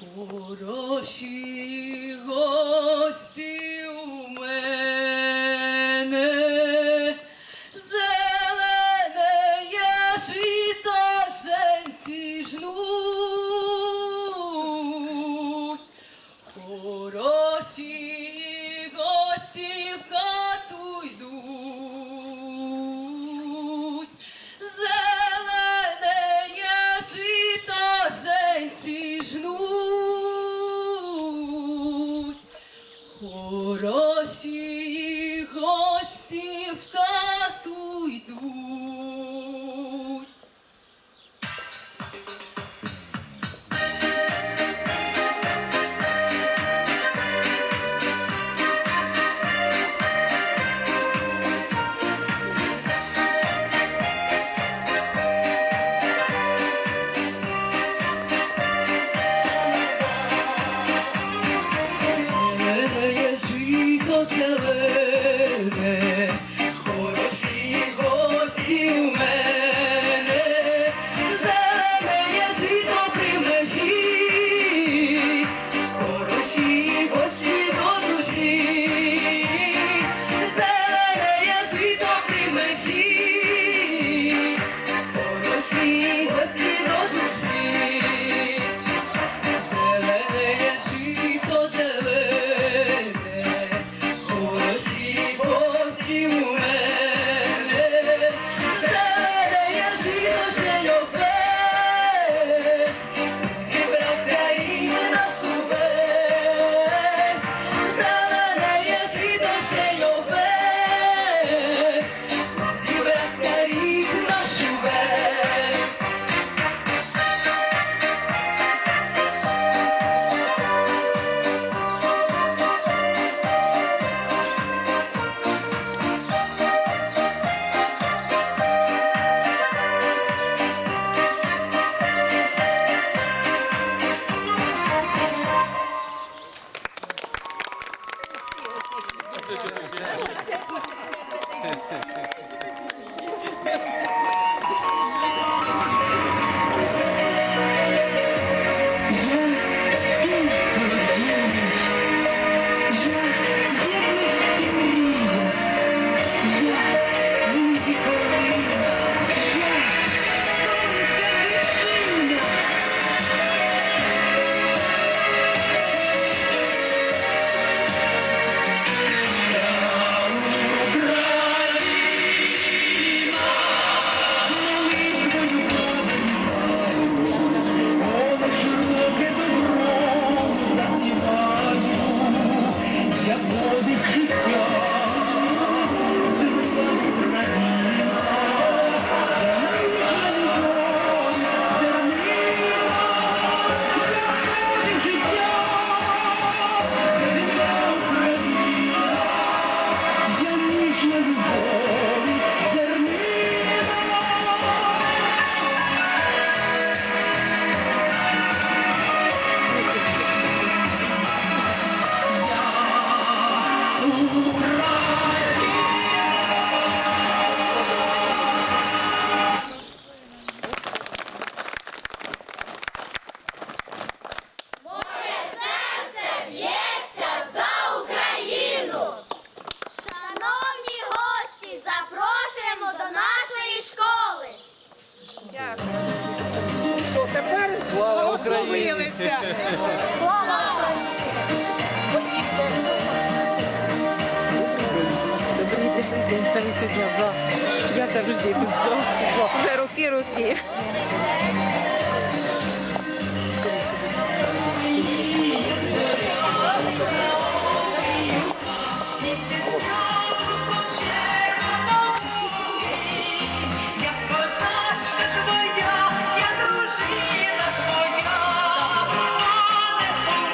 পরশী Brasil すいません。Що тепер Слава Україні! Слава Україні! Це сьогодні. Я завжди тут за. Вже роки-роки.